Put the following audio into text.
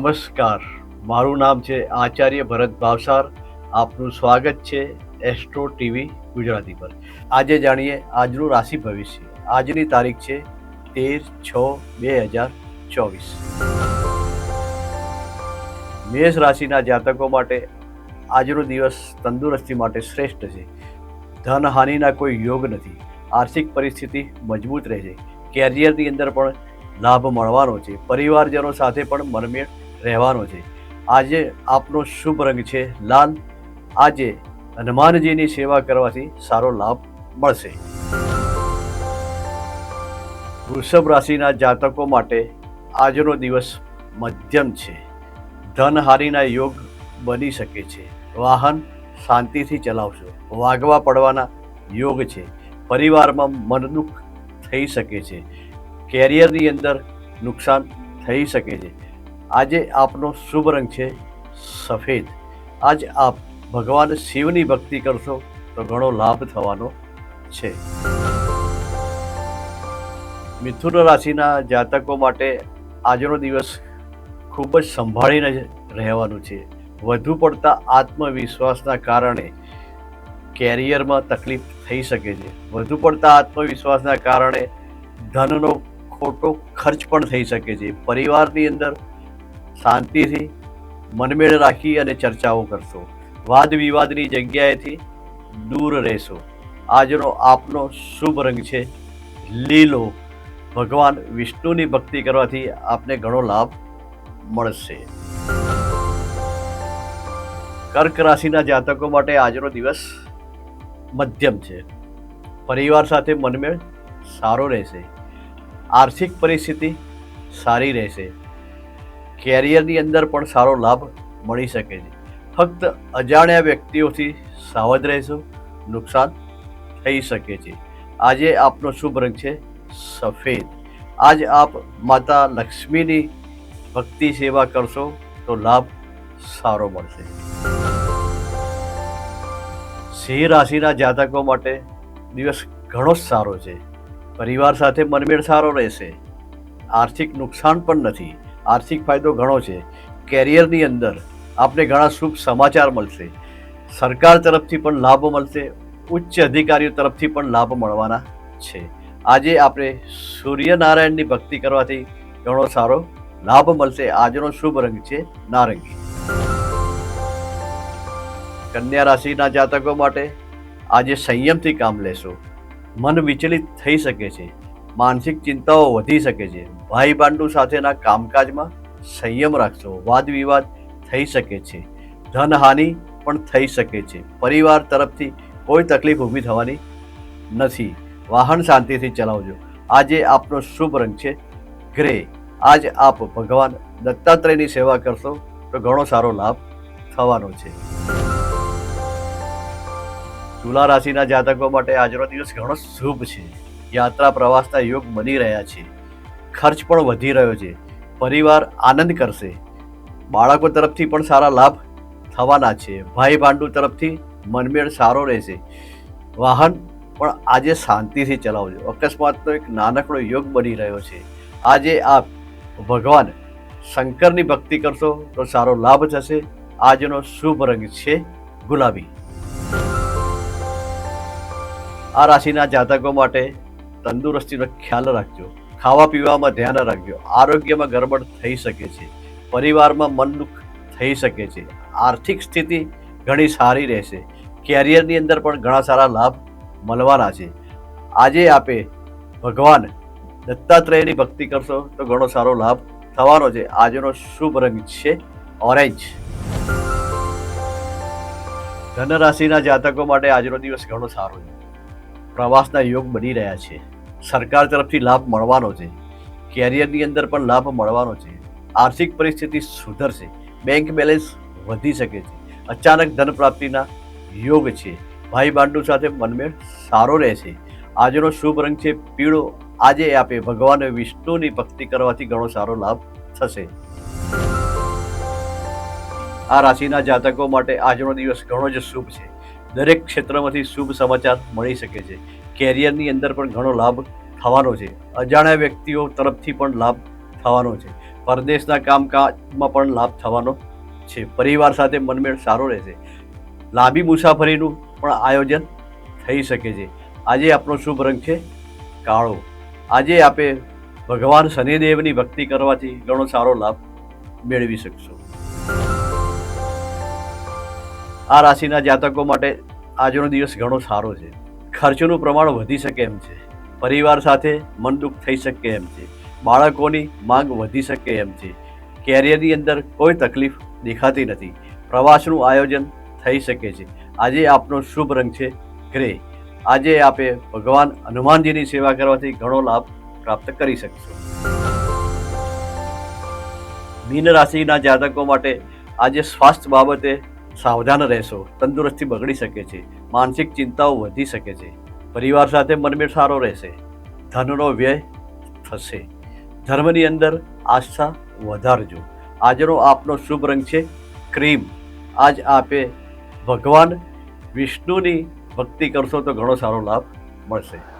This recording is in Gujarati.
નમસ્કાર. મારું નામ છે આચાર્ય ભરત ભાવસાર. આપનું સ્વાગત છે એસ્ટ્રો ટીવી ગુજરાતી પર. આજે જાણીએ આજનું રાશિ ભવિષ્ય. આજની તારીખ છે તેર છ બે હજાર ચોવીસ. મેષ રાશિના જાતકો માટે આજનો દિવસ તંદુરસ્તી માટે શ્રેષ્ઠ છે. ધન હાનિના કોઈ યોગ નથી. આર્થિક પરિસ્થિતિ મજબૂત રહેશે. કેરિયરની અંદર પણ લાભ મળવાનો છે. પરિવારજનો સાથે પણ મનમેળ રહેવાનો છે. આજે આપનો શુભ રંગ છે લાલ. આજે હનુમાનજીની સેવા કરવાથી સારો લાભ મળશે. વૃષભ રાશિના જાતકો માટે આજનો દિવસ મધ્યમ છે. ધનહાનિના યોગ બની શકે છે. વાહન શાંતિથી ચલાવશો. વાગવા પડવાના યોગ છે. પરિવારમાં મનદુખ થઈ શકે છે. કેરિયરની અંદર નુકસાન થઈ શકે છે. આજે આપનો શુભ રંગ છે સફેદ. આજ આપ ભગવાન શિવની ભક્તિ કરશો તો ઘણો લાભ થવાનો છે. મિથુન રાશિના જાતકો માટે આજનો દિવસ ખૂબ જ સંભાળીને રહેવાનું છે. વધુ પડતા આત્મવિશ્વાસના કારણે કેરિયરમાં તકલીફ થઈ શકે છે. વધુ પડતા આત્મવિશ્વાસના કારણે ધનનો ખોટો ખર્ચ પણ થઈ શકે છે. પરિવારની અંદર શાંતિથી મનમેળ રાખી અને ચર્ચાઓ કરશો. વાદ વિવાદની જગ્યાએથી દૂર રહેશો. આજનો આપનો શુભ રંગ છે લીલો. ભગવાન વિષ્ણુની ભક્તિ કરવાથી આપને ઘણો લાભ મળશે. કર્ક રાશિના જાતકો માટે આજનો દિવસ મધ્યમ છે. પરિવાર સાથે મનમેળ સારો રહેશે. આર્થિક પરિસ્થિતિ સારી રહેશે. કેરિયરની અંદર પણ સારો લાભ મળી શકે છે. ફક્ત અજાણ્યા વ્યક્તિઓથી સાવધ રહેશો, નુકસાન થઈ શકે છે. આજે આપનો શુભ રંગ છે સફેદ. આજ આપ માતા લક્ષ્મીની ભક્તિ સેવા કરશો તો લાભ સારો મળશે. સિંહ રાશિના જાતકો માટે દિવસ ઘણો જ સારો છે. પરિવાર સાથે મનમેળ સારો રહેશે. આર્થિક નુકસાન પણ નથી. આર્થિક ફાયદો ઘણો છે. કેરિયરની અંદર આપને ઘણા શુભ સમાચાર મળશે. સરકાર તરફથી પણ લાભ મળશે. ઉચ્ચ અધિકારીઓ તરફથી પણ લાભ મળવાના છે. આજે આપણે સૂર્યનારાયણની ભક્તિ કરવાથી ઘણો સારો લાભ મળશે. આજનો શુભ રંગ છે નારંગી. કન્યા રાશિના જાતકો માટે આજે સંયમથી કામ લેશો. મન વિચલિત થઈ શકે છે. માનસિક ચિંતાઓ વધી શકે છે. ભાઈ બાંડુ સાથેના કામકાજમાં સંયમ રાખશો, વાદ વિવાદ થઈ શકે છે, ધનહાનિ પણ થઈ શકે છે. પરિવાર તરફથી કોઈ તકલીફ ઊભી થવાની નથી. વાહન શાંતિથી ચલાવજો. આજે આપનો શુભ રંગ છે ગ્રે. આજ આપ ભગવાન દત્તાત્રેયની સેવા કરશો તો ઘણો સારો લાભ થવાનો છે. તુલા રાશિના જાતકો માટે આજનો દિવસ ઘણો શુભ છે. યાત્રા પ્રવાસના યોગ બની રહ્યા છે. ખર્ચ પણ વધી રહ્યો છે. પરિવાર આનંદ કરશે. બાળકો તરફથી પણ સારા લાભ થવાના છે. ભાઈ ભાંડુ તરફથી મનમેળ સારો રહેશે. વાહન પણ આજે શાંતિથી ચલાવજો. અકસ્માતનો એક નાનકડો યોગ બની રહ્યો છે. આજે આપ ભગવાન શંકરની ભક્તિ કરશો તો સારો લાભ થશે. આજનો શુભ રંગ છે ગુલાબી. આ રાશિના જાતકો માટે તંદુરસ્તીનો ખ્યાલ રાખજો. ખાવા પીવામાં ધ્યાન રાખજો. આરોગ્યમાં ગરબડ થઈ શકે છે. પરિવારમાં મન દુઃખ થઈ શકે છે. આર્થિક સ્થિતિ ઘણી સારી રહેશે. કેરિયરની અંદર પણ ઘણા સારા લાભ મળવાના છે. આજે આપે ભગવાન દત્તાત્રેયની ભક્તિ કરશો તો ઘણો સારો લાભ થવાનો છે. આજનો શુભ રંગ છે ઓરેન્જ. ધનરાશિના જાતકો માટે આજનો દિવસ ઘણો સારો છે. પ્રવાસના યોગ બની રહ્યા છે. સરકાર તરફથી લાભ મળવાનો છે. કેરિયરની અંદર પણ લાભ મળવાનો છે. આર્થિક પરિસ્થિતિ સુધરશે. બેંક બેલેન્સ વધી શકે છે. અચાનક ધન પ્રાપ્તિના યોગ છે. ભાઈ બાંડુ સાથે મનમેળ સારો રહેશે. આજનો શુભ રંગ છે પીળો. આજે આપે ભગવાન વિષ્ણુની ભક્તિ કરવાથી ઘણો સારો લાભ થશે. આ રાશિના જાતકો માટે આજનો દિવસ ઘણો જ શુભ છે. દરેક ક્ષેત્રમાંથી શુભ સમાચાર મળી શકે છે. કેરિયરની અંદર પણ ઘણો લાભ થવાનો છે. અજાણ્યા વ્યક્તિઓ તરફથી પણ લાભ થવાનો છે. પરદેશના કામકાજમાં પણ લાભ થવાનો છે. પરિવાર સાથે મનમેળ સારો રહેશે. લાંબી મુસાફરીનું પણ આયોજન થઈ શકે છે. આજે આપણો શુભ રંગ છે કાળો. આજે આપે ભગવાન શનિદેવની ભક્તિ કરવાથી ઘણો સારો લાભ મેળવી શકશો. આ રાશિના જાતકો માટે આજનો દિવસ ઘણો સારો છે. ખર્ચનું પ્રમાણ વધી શકે એમ છે. પરિવાર સાથે મન દુઃખ થઈ શકે એમ છે. બાળકોની માંગ વધી શકે એમ છે. કેરિયરની અંદર કોઈ તકલીફ દેખાતી નથી. પ્રવાસનું આયોજન થઈ શકે છે. આજે આપનો શુભ રંગ છે ગ્રે. આજે આપે ભગવાન હનુમાનજીની સેવા કરવાથી ઘણો લાભ પ્રાપ્ત કરી શકશો. મીન રાશિના જાતકો માટે આજે સ્વાસ્થ્ય બાબતે સાવધાન રહેશો. તંદુરસ્તી બગડી શકે છે. માનસિક ચિંતાઓ વધી શકે છે. પરિવાર સાથે મનમેળ સારો રહેશે. ધનનો વ્યય થશે. ધર્મની અંદર આસ્થા વધારજો. આજનો આપનો શુભ રંગ છે ક્રીમ. આજ આપે ભગવાન વિષ્ણુની ભક્તિ કરશો તો ઘણો સારો લાભ મળશે.